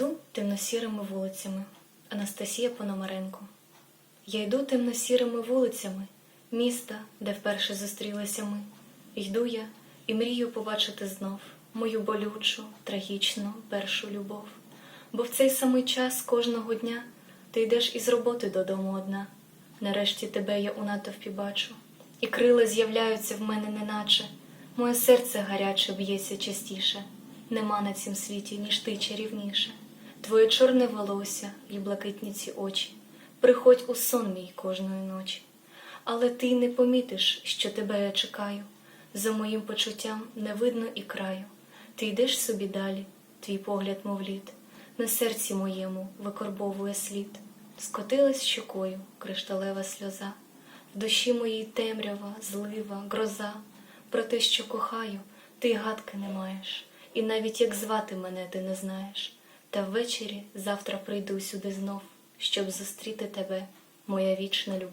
йду темно-сірими вулицями. Анастасія Пономаренко. Я йду темно-сірими вулицями міста, де вперше зустрілися ми. Йду я і мрію побачити знов мою болючу, трагічну першу любов. Бо в цей самий час кожного дня ти йдеш із роботи додому одна. Нарешті тебе я у натовпі бачу, і крила з'являються в мене неначе. Моє серце гаряче б'ється частіше. Нема на цім світі, ніж ти чарівніше. Твоє чорне волосся і блакитні ці очі. Приходь у сон мій кожної ночі. Але ти не помітиш, що тебе я чекаю. За моїм почуттям не видно і краю. Ти йдеш собі далі, твій погляд, мов лід, на серці моєму викорбовує слід. Скотилась щокою кришталева сльоза, в душі моїй темрява, злива, гроза. Про те, що кохаю, ти гадки не маєш, і навіть як звати мене ти не знаєш. Та ввечері завтра прийду сюди знов, щоб зустріти тебе, моя вічна любов.